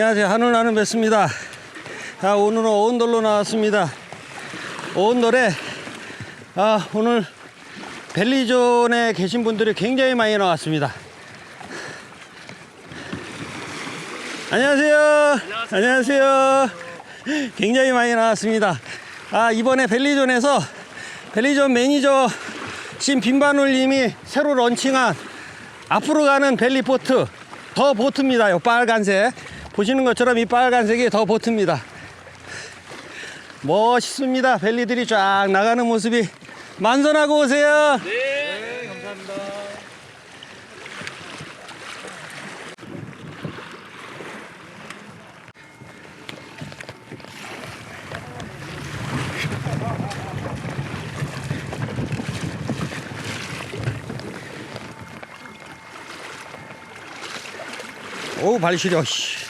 안녕하세요. 하늘 나는 뵙습니다. 아, 오늘은 오은돌로 나왔습니다. 오은돌에 아, 오늘 벨리존에 계신 분들이 굉장히 많이 나왔습니다. 안녕하세요. 안녕하세요. 굉장히 많이 나왔습니다. 아, 이번에 벨리존에서 벨리존 매니저 신 빈바눌님이 새로 런칭한 앞으로 가는 벨리포트 더 보트입니다. 요 빨간색 보시는 것처럼 이 빨간색이 더 보트입니다. 멋있습니다. 벨리들이 쫙 나가는 모습이 만선하고 오세요. 오, 발 시려. 씨.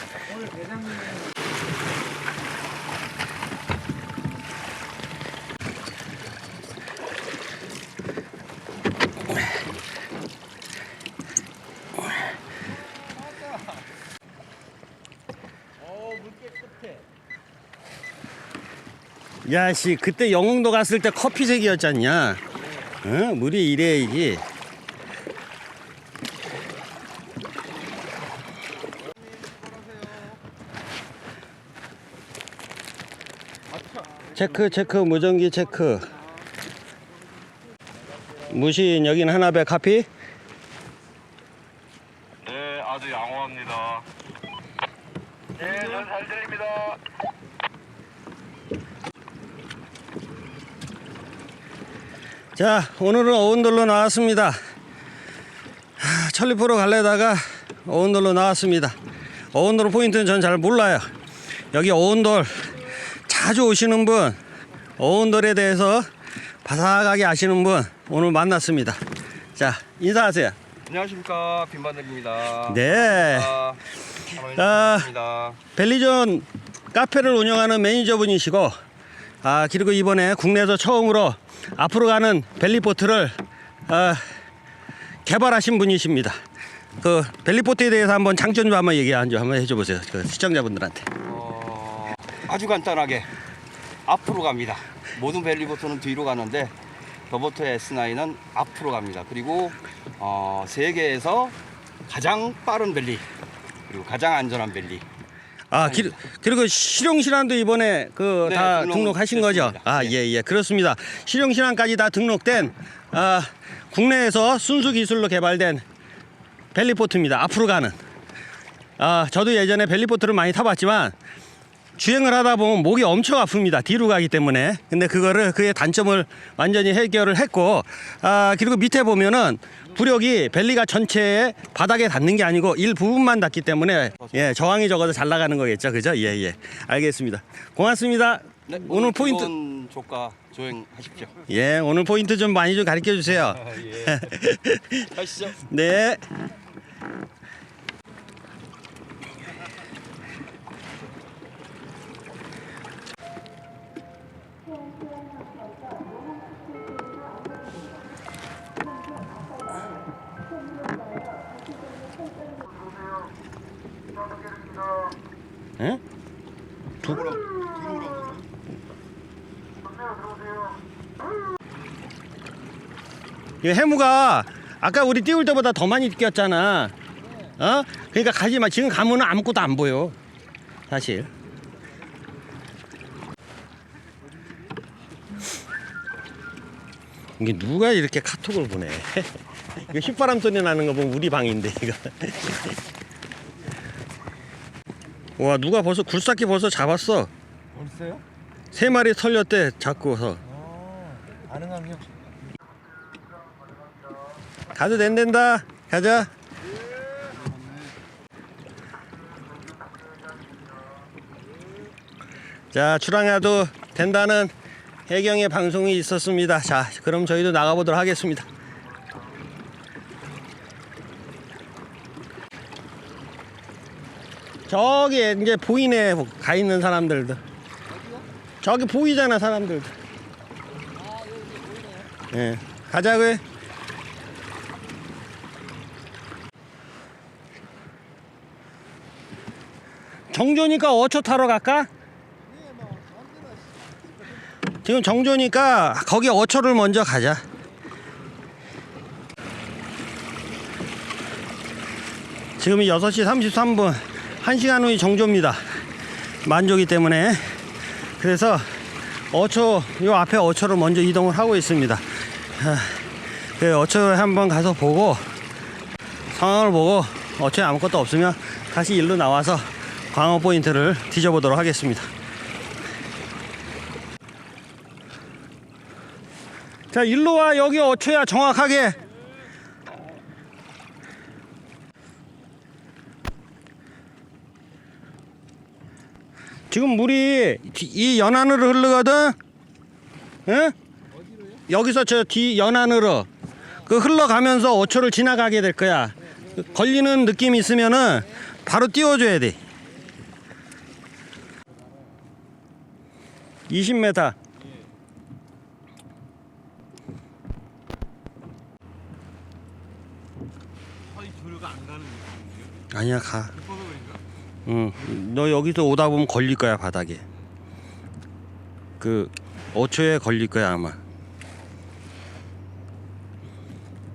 야, 씨, 그때 영흥도 갔을 때 커피색이었잖냐? 어? 물이 이래야지. 체크, 체크, 무전기 체크. 무신, 여긴 하나배 카피? 네, 아주 양호합니다. 네, 전 잘 들립니다. 자, 오늘은 어운돌로 나왔습니다. 하, 천리포로 갈래다가 어운돌로 나왔습니다. 어운돌 포인트는 전 잘 몰라요. 여기 어운돌 자주 오시는 분, 어운돌에 대해서 바삭하게 아시는 분 오늘 만났습니다. 자, 인사하세요. 안녕하십니까, 빈바늘입니다. 네. 아, 아. 벨리존 카페를 운영하는 매니저분이시고 아 그리고 이번에 국내에서 처음으로 앞으로 가는 벨리보트를 아, 개발하신 분이십니다. 그 벨리보트에 대해서 한번 장점 좀 한번 얘기 한번 해줘 보세요. 그 시청자분들한테. 어, 아주 간단하게 앞으로 갑니다. 모든 벨리보트는 뒤로 가는데 더보트 S9은 앞으로 갑니다. 그리고 어, 세계에서 가장 빠른 벨리 그리고 가장 안전한 벨리. 아 기, 그리고 실용신안도 이번에 그 네, 다 등록 등록하신 거죠? 됐습니다. 아 네. 예예 그렇습니다. 실용신안까지 다 등록된 아, 국내에서 순수 기술로 개발된 벨리보트입니다. 앞으로 가는. 아 저도 예전에 벨리보트를 많이 타봤지만 주행을 하다 보면 목이 엄청 아픕니다. 뒤로 가기 때문에. 근데 그거를 그의 단점을 완전히 해결을 했고, 아, 그리고 밑에 보면은 부력이 벨리가 전체에 바닥에 닿는 게 아니고 일부분만 닿기 때문에 예, 저항이 적어서 잘 나가는 거겠죠. 그죠? 예, 예. 알겠습니다. 고맙습니다. 네, 오늘 포인트, 기본 조가 조행하십시오. 예, 오늘 포인트 좀 많이 좀 가르쳐 주세요. 예. 가시죠. 네. 해무가 아까 우리 띄울 때보다 더 많이 뛰었잖아. 어? 그러니까 가지 마. 지금 가면은 아무것도 안 보여. 사실. 이게 누가 이렇게 카톡을 보내? 이거 휘바람 소리 나는 거 보면 우리 방인데 이거. 와 누가 벌써 굴삭기 벌써 잡았어. 어딨어요? 세 마리 털렸대 잡고서. 어, 가능하면 가도 된댄다. 가자. 자, 출항해도 된다는 해경의 방송이 있었습니다. 자, 그럼 저희도 나가보도록 하겠습니다. 저기 이제 보이네 가 있는 사람들도. 저기 보이잖아 사람들도. 예, 가자고 정조니까 어초 타러 갈까? 지금 정조니까 거기 어초를 먼저 가자. 지금이 6시 33분. 1시간 후에 정조입니다. 만조기 때문에. 그래서 어초, 요 앞에 어초로 먼저 이동을 하고 있습니다. 아, 그 어초에 한번 가서 보고 상황을 보고 어차피 아무것도 없으면 다시 일로 나와서 광어 포인트를 뒤져보도록 하겠습니다. 자, 일로 와. 여기 어초야, 정확하게. 지금 물이 이 연안으로 흐르거든? 응? 여기서 저 뒤 연안으로 그 흘러가면서 어초를 지나가게 될 거야. 걸리는 느낌이 있으면은 바로 띄워줘야 돼. 20m. 아니 조류가 안 가는 느낌이에요? 아니야 가. 응. 너 여기서 오다 보면 걸릴 거야 바닥에. 그 어초에 걸릴 거야 아마.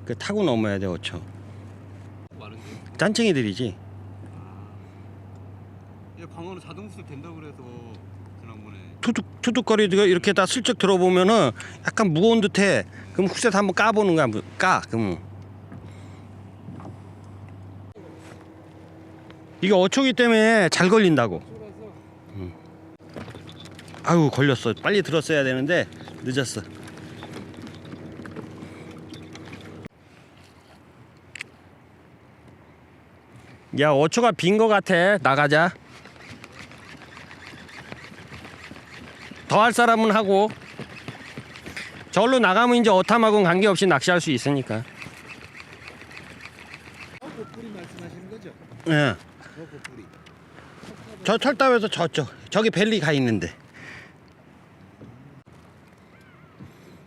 그 타고 넘어야 돼 어초. 짠챙이들이지. 얘 광어는 자동 수습 된다고 그래서 투둑 투둑거리다가 이렇게 다 슬쩍 들어보면은 약간 무거운 듯해. 그럼 후set 한번 까보는 거야. 무- 까. 그럼 이게 어초기 때문에 잘 걸린다고. 응. 아유 걸렸어. 빨리 들었어야 되는데 늦었어. 야 어초가 빈 거 같아. 나가자. 더 할 사람은 하고 절로 나가면 이제 어탐하고는 관계없이 낚시할 수 있으니까 고뿌리 말씀하시는 거죠? 예. 저 고뿌리 저 철다에서 저쪽 저기 벨리 가 있는데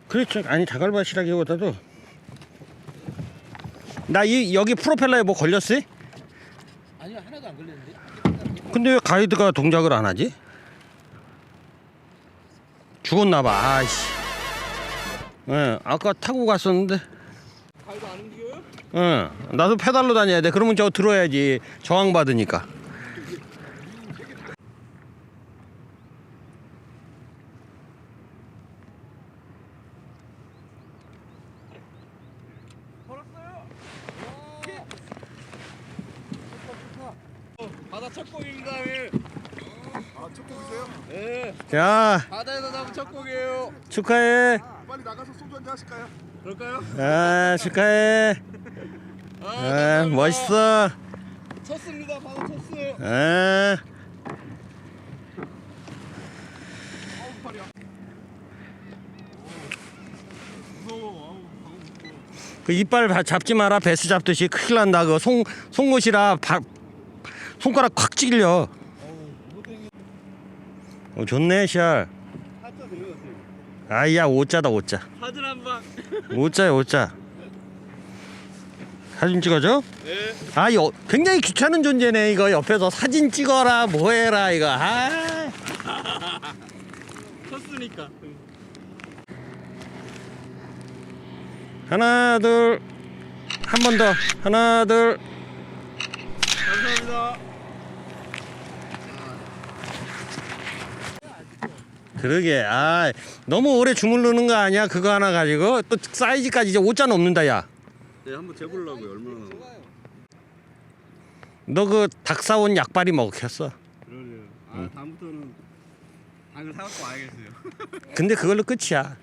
그렇죠 아니 자갈밭이라기보다도 나 이 여기 프로펠러에 뭐 걸렸어? 아니요 하나도 안 걸렸는데 근데 왜 가이드가 동작을 안 하지? 죽었나 봐 아이씨 예 아까 타고 갔었는데 가이드 안 움직여요? 응, 나도 페달로 다녀야 돼. 그러면 저거 들어야지. 저항 받으니까. 바다 첫 곡입니다 예. 아 첫 곡이세요? 네 자, 바다에서 잡은 첫 곡이에요 축하해. 빨리 나가서 소주 한잔 하실까요? 그럴까요? 아, 축하해. 아, 아, 감사합니다. 멋있어. 쳤습니다 바다 쳤어요 아, 아우 팔이야 무서워 아우 방금 무서워 그 이빨 바- 잡지 마라. 배스 잡듯이 큰일 난다. 그 송, 송곳이라 바, 손가락 콱 찔려. 어, 좋네, 들어갔어요 아이야, 오자다, 오자. 사진 한방 오자야, 오자. 사진 찍어줘? 네 아, 이거 굉장히 귀찮은 존재네. 이거 옆에서 사진 찍어라, 뭐 해라, 이거. 아. 쳤으니까 하나, 둘. 한 번 더. 하나, 둘. 감사합니다 그러게. 아, 너무 오래 주물르는 거 아니야? 그거 하나 가지고 또 사이즈까지 이제 5자 넘는다, 야. 네 한번 재보려고요 얼마나 너 그 닭 사온 약발이 먹혔어. 그러네요 아 다음부터는 닭을 사갖고 와야겠어요 근데 그걸로 끝이야.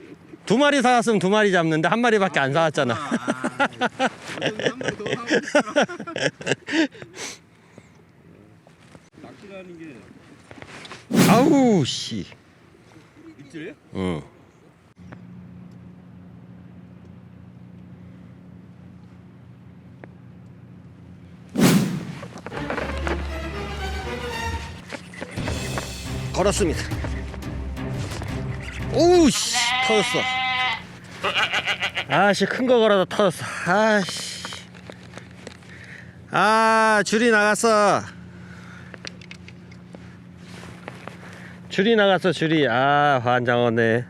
두 마리 사왔으면 두 마리 잡는데 한 마리밖에 안 사왔잖아. 싶더라 낚시라는 게 아우 씨. 입질이에요? 응. 걸었습니다. 오우 씨 터졌어. 아씨 큰 거 걸어서 터졌어. 아씨. 아 줄이 나갔어. 줄이 나갔어 줄이. 아 환장하네?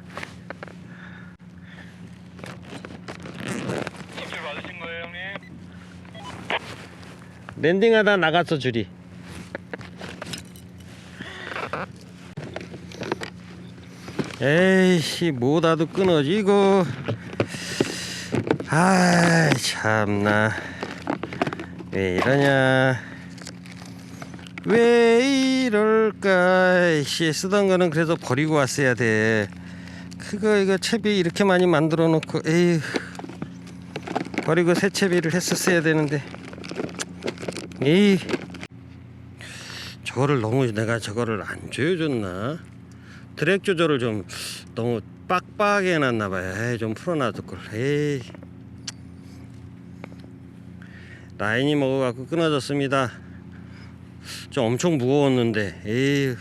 랜딩하다 나갔어 줄이. 에이씨 뭐다도 끊어지고 아이 참나. 왜 이러냐 왜 이럴까 씨 쓰던 거는 그래도 버리고 왔어야 돼. 그거 이거 채비 이렇게 많이 만들어 놓고 에휴. 버리고 새 채비를 했었어야 되는데. 이. 저거를 너무 내가 저거를 안 조여줬나? 드랙 조절을 좀 너무 빡빡하게 해놨나 봐요. 에이, 좀 풀어놔둘 걸 에이. 라인이 먹어갖고 끊어졌습니다 좀 엄청 무거웠는데 에이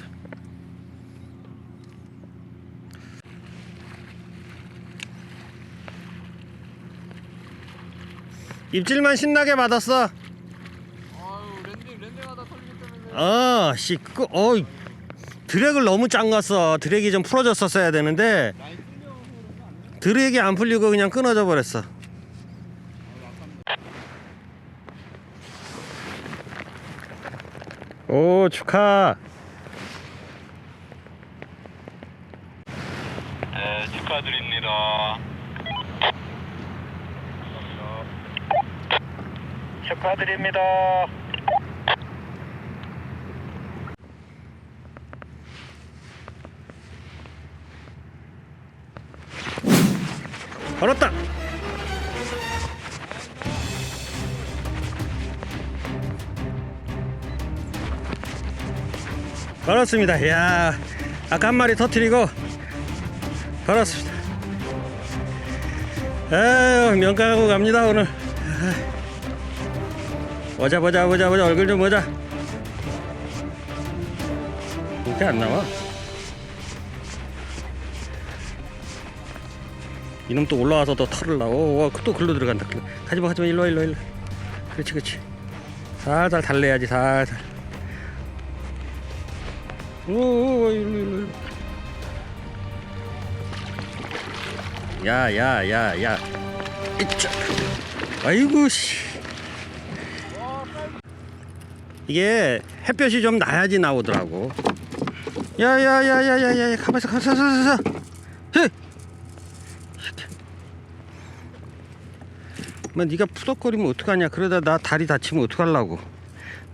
입질만 신나게 받았어. 아유 랜딩 랜딩하다 털리기 때문에. 어, 씨, 그, 어, 드랙을 너무 짠 갔어. 드랙이 좀 풀어졌었어야 되는데. 드랙이 안 풀리고 그냥 끊어져 버렸어. 오, 축하. 네, 축하드립니다. 축하드립니다. 걸었다. 걸었습니다. 이야, 아까 한 마리 터트리고 걸었습니다. 에휴, 명가하고 갑니다 오늘. 보자 보자 보자 보자 얼굴 좀 보자. 이렇게 안 나와. 이놈 또 올라와서 또 털을 나고 또 글로 들어간다. 가지마 가지마 일로 와 일로 와 일로와 그렇지 그렇지 살살 달래야지 살살 오 일로 일로 일로 야야야야. 이차 아이고 씨. 이게 햇볕이 좀 나야지 나오더라고. 야야야야야야 가만있어 가만있어 가만있어 헤뭐 네가 푸덕거리면 어떡하냐. 그러다 나 다리 다치면 어떡하려고.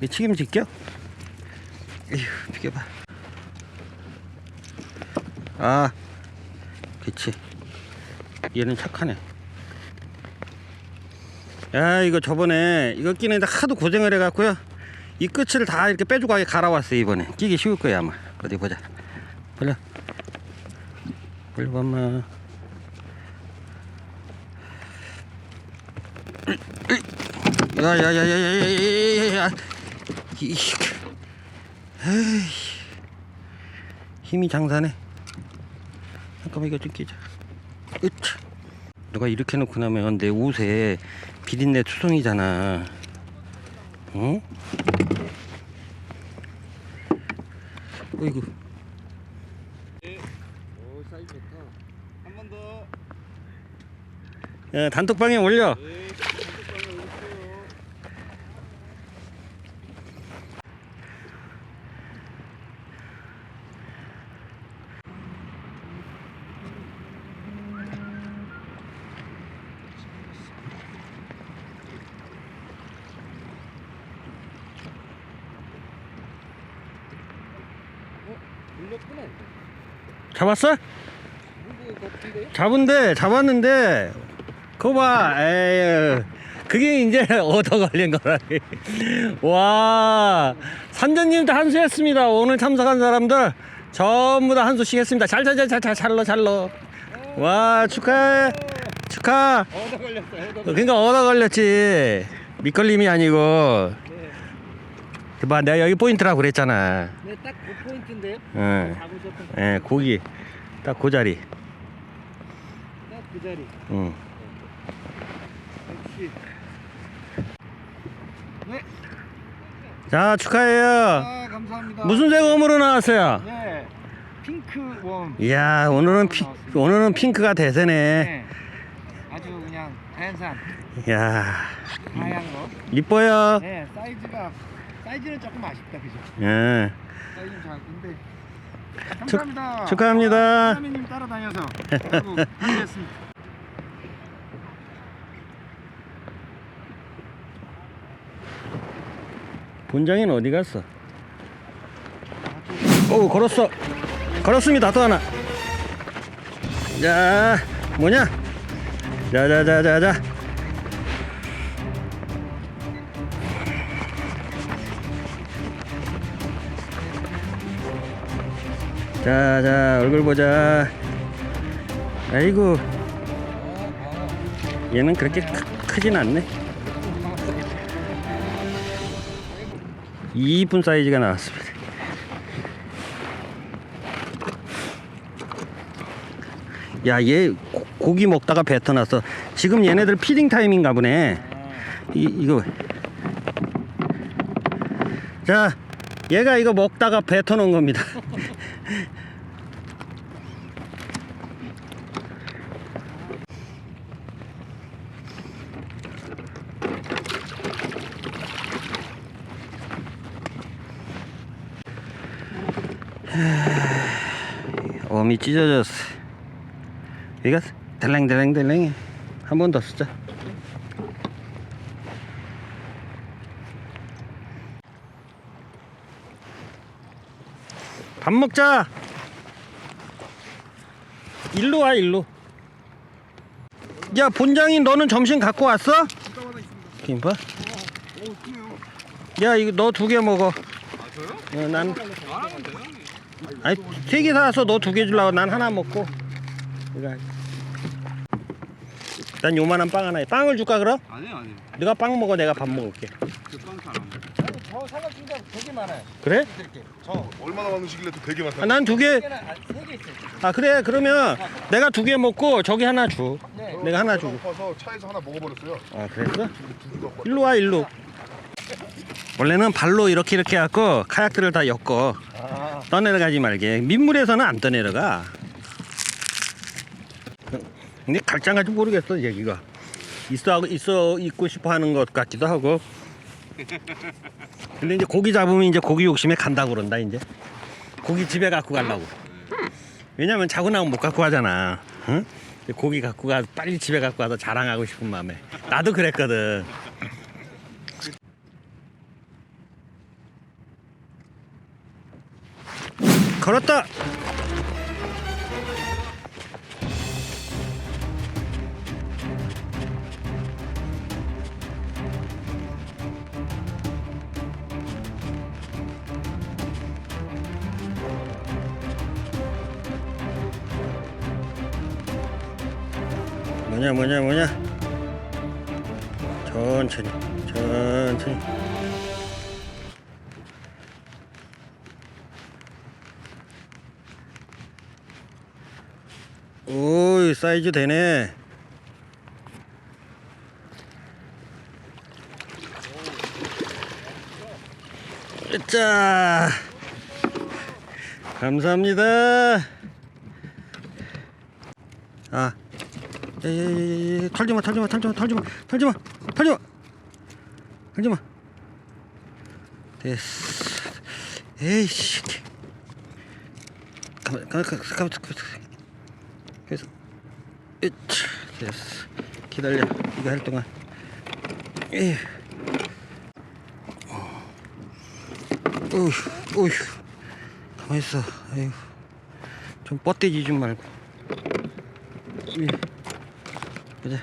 내 책임질게요 에휴 비켜봐 아 그치 얘는 착하네 야 이거 저번에 이거 끼는데 하도 고생을 해갖고요 이 끝을 다 이렇게 빼주고 갈아왔어 이번에 끼기 쉬울 거야 아마 어디 보자 벌려 벌려 봐마 야야야야야야야야야 힘이 장사네 잠깐만 이거 좀 끼자 으차 누가 이렇게 놓고 나면 내 옷에 비린내 투성이잖아 어? 어이구 오 사이즈 좋다 한 번더 야, 단톡방에 올려 네, 단톡방에 올릴게요 물렸구나 잡았어? 잡은데 잡았는데 그거 봐. 에이 그게 이제 얻어 걸린 거라. 와 산전님도 한수했습니다. 오늘 참석한 사람들 전부 다 한수씩 했습니다. 잘 잘 잘 잘 잘러 잘러 와 축하해 축하. 얻어 걸렸어 얻어 그러니까 얻어 걸렸지. 밑걸림이 아니고 봐 내가 여기 포인트라고 그랬잖아 네 딱 그 포인트인데요 응. 잡으셨던 예, 고기 딱 그 자리 딱그 자리 응. 역시 네. 자 축하해요 아 감사합니다 무슨 생음으로 나왔어요? 네 핑크 웜. 이야 오늘은 피, 오늘은 핑크가 대세네. 네. 아주 그냥 자연산 이야 하얀 거. 이뻐요. 네, 사이즈가 사이즈는 조금 아쉽다 그죠? 예. 사이즈는 작은데. 감사합니다. 축하합니다. 사장님 따라다녀서 아이고 감사했습니다. 본장이는 어디 갔어? 오 걸었어. 걸었습니다. 또 하나. 자 뭐냐? 자자자자자. 자 자 얼굴 보자. 아이고 얘는 그렇게 크, 크진 않네. 이쁜 사이즈가 나왔습니다. 야, 얘 고- 고기 먹다가 뱉어놨어. 지금 얘네들 피딩 타임인가 보네. 이, 이거. 자, 얘가 이거 먹다가 뱉어놓은 겁니다. 어미 찢어졌어. 이거 델랭델랭델랭해. 한번 더 쓰자. 밥 먹자. 일로 와 일로. 야 본장이 너는 점심 갖고 왔어? 김밥? 야 이거 너 두 개 먹어. 어, 난 아니 세 개 사서 너 두 개 주려고 난 하나 먹고 이거. 난 요만한 빵 하나에 빵을 줄까 그럼? 아니요 아니요. 네가 빵 먹어 내가 밥 먹을게 그빵 사람. 저 사과 진짜 되게 많아요. 그래? 드릴게요. 얼마나 많으시길래 또 되게 많다. 아, 난 두 개. 개는 세개 있어요. 아 그래 그러면 내가 두 개 먹고 저기 하나 줘. 네. 내가 하나 주고. 고파서 차에서 하나 먹어버렸어요. 아 그랬어? 일로 와 일로. 원래는 발로 이렇게 이렇게 해갖고 카약들을 다 엮어. 떠내려가지 말게. 민물에서는 안 떠내려가. 근데 갈장 가지 모르겠어 얘기가. 있어 있어 있고 싶어 하는 것 같기도 하고. 근데 이제 고기 잡으면 이제 고기 욕심에 간다고 그런다 이제. 고기 집에 갖고 가려고. 왜냐면 자고 나면 못 갖고 가잖아. 응? 고기 갖고 가 빨리 집에 갖고 가서 자랑하고 싶은 마음에. 나도 그랬거든. 걸었다. 뭐냐 뭐냐 뭐냐 천천히 천천히 사이즈 되네 자 감사합니다 아 예예예 털지마 털지마 털지마 털지마 털지마 털지마 털지마 됐어 에이씨 가만 가만 가만 가만 됐어. 기다려. 이거 할 동안. 에휴. 어휴 어휴. 가만 있어. 에휴. 좀 뻗대지 좀 말고. 예. 보자.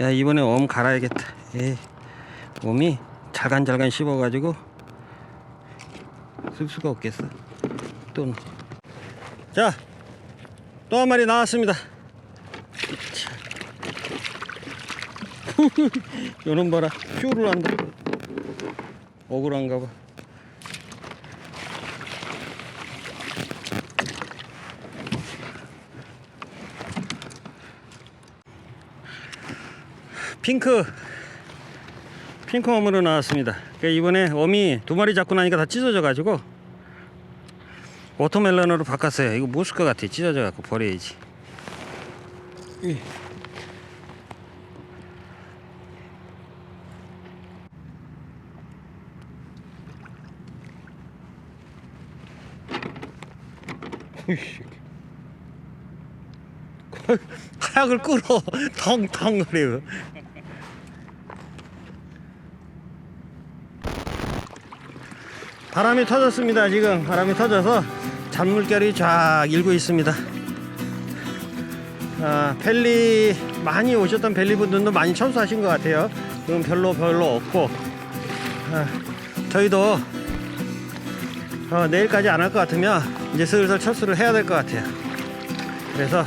야 이번에 웜 갈아야겠다. 에 웜이 잘간잘간 씹어가지고 쓸 수가 없겠어. 또. 자, 또 한 마리 나왔습니다. 요놈 봐라. 쇼를 한다. 억울한가 봐. 핑크. 핑크웜으로 나왔습니다. 그러니까 이번에 웜이 두 마리 잡고 나니까 다 찢어져 가지고 워터멜론으로 바꿨어요. 이거 것 같아. 찢어져 갖고 버려야지. 이. 으이씨. 하약을 끌어 텅텅 거리고 바람이 터졌습니다 지금. 바람이 터져서 잔물결이 쫙 일고 있습니다. 아, 벨리 많이 오셨던 벨리 분들도 많이 철수하신 것 같아요. 지금 별로 별로 없고. 아, 저희도 어, 내일까지 안 할 것 같으면 이제 슬슬 철수를 해야 될 것 같아요. 그래서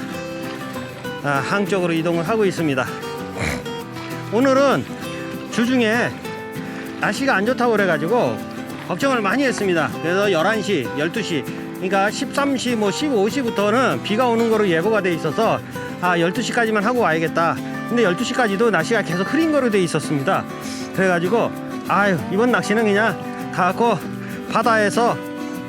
아, 항 쪽으로 이동을 하고 있습니다. 오늘은 주중에 날씨가 안 좋다고 그래가지고 걱정을 많이 했습니다. 그래서 11시, 12시, 그러니까 13시, 뭐 15시부터는 비가 오는 거로 예보가 돼 있어서 아 12시까지만 하고 와야겠다. 근데 12시까지도 날씨가 계속 흐린 거로 돼 있었습니다. 그래가지고 아유 이번 낚시는 그냥 가고 바다에서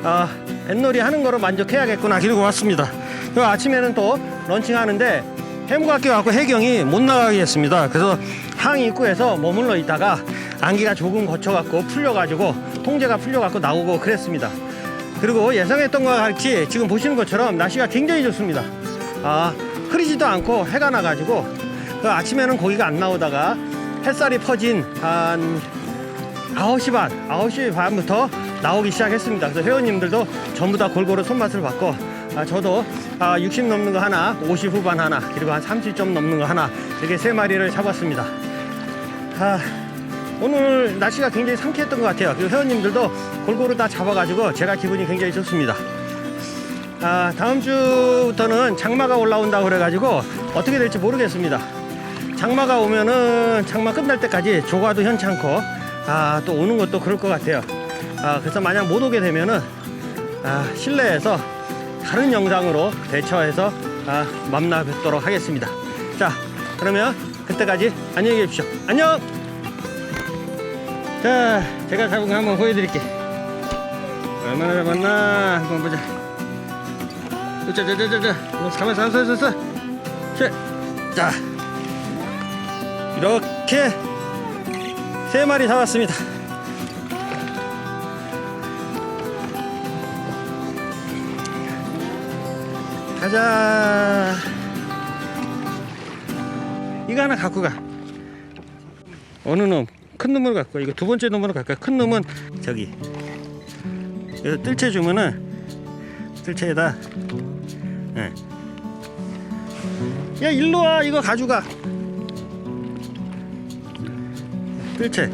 아 뱃놀이 하는 거로 만족해야겠구나 그리고 왔습니다. 그 아침에는 또 런칭하는데 해무각교 갖고 해경이 못 나가게 했습니다. 그래서 항 입구에서 머물러 있다가 안기가 조금 거쳐갖고 풀려가지고 통제가 풀려갖고 나오고 그랬습니다. 그리고 예상했던 것과 같이 지금 보시는 것처럼 날씨가 굉장히 좋습니다. 아 흐리지도 않고 해가 나가지고 그 아침에는 고기가 안 나오다가 햇살이 퍼진 한 9시 반, 9시 반부터 나오기 시작했습니다. 그래서 회원님들도 전부 다 골고루 손맛을 봤고, 아, 저도 아, 60 넘는 거 하나, 50 후반 하나, 그리고 한 30점 넘는 거 하나, 이렇게 세 마리를 잡았습니다. 아, 오늘 날씨가 굉장히 상쾌했던 것 같아요. 그리고 회원님들도 골고루 다 잡아가지고 제가 기분이 굉장히 좋습니다. 아, 다음 주부터는 장마가 올라온다고 그래가지고 어떻게 될지 모르겠습니다. 장마가 오면은 장마 끝날 때까지 조과도 현찮고 아, 또 오는 것도 그럴 것 같아요. 아, 그래서 만약 못 오게 되면은 아, 실내에서 다른 영상으로 대처해서 아, 만나 뵙도록 하겠습니다. 자, 그러면 그때까지 안녕히 계십시오. 안녕! 자, 제가 잡은 거 한번 보여드릴게. 얼마나 잡았나 한번 보자. 자, 자, 자, 자, 자, 이거 잡아, 잡아, 잡아, 자, 이렇게 세 마리 잡았습니다. 가자. 이거 하나 갖고 가. 어느 놈? 큰 놈을 갖고 가. 이거 두 번째 놈으로 갈까? 큰 놈은 저기. 여기서 뜰채 주면은 뜰채에다. 예. 야 일로 와 이거 가져가. 뜰채.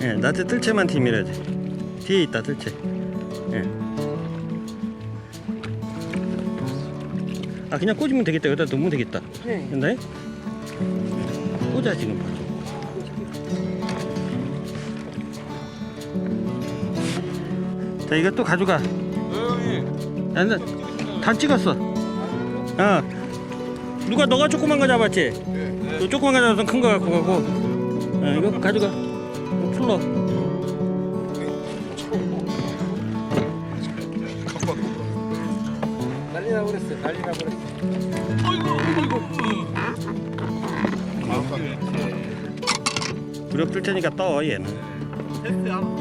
예, 나한테 뜰채만 팀이래. 뒤에 있다 뜰채. 예. 아 그냥 꽂으면 되겠다. 여기다 놓으면 되겠다. 네. 근데 꽂아 지금 봐줘. 자 이거 또 가져가. 형님 나, 나, 다 찍었어. 어. 누가 너가 조그만 거 잡았지? 너 조그만 거 잡아서 큰 거 갖고 가고. 어, 이거 가져가. 이거 풀러. 테니까 떠 얘는. 테스트 한번 해볼게.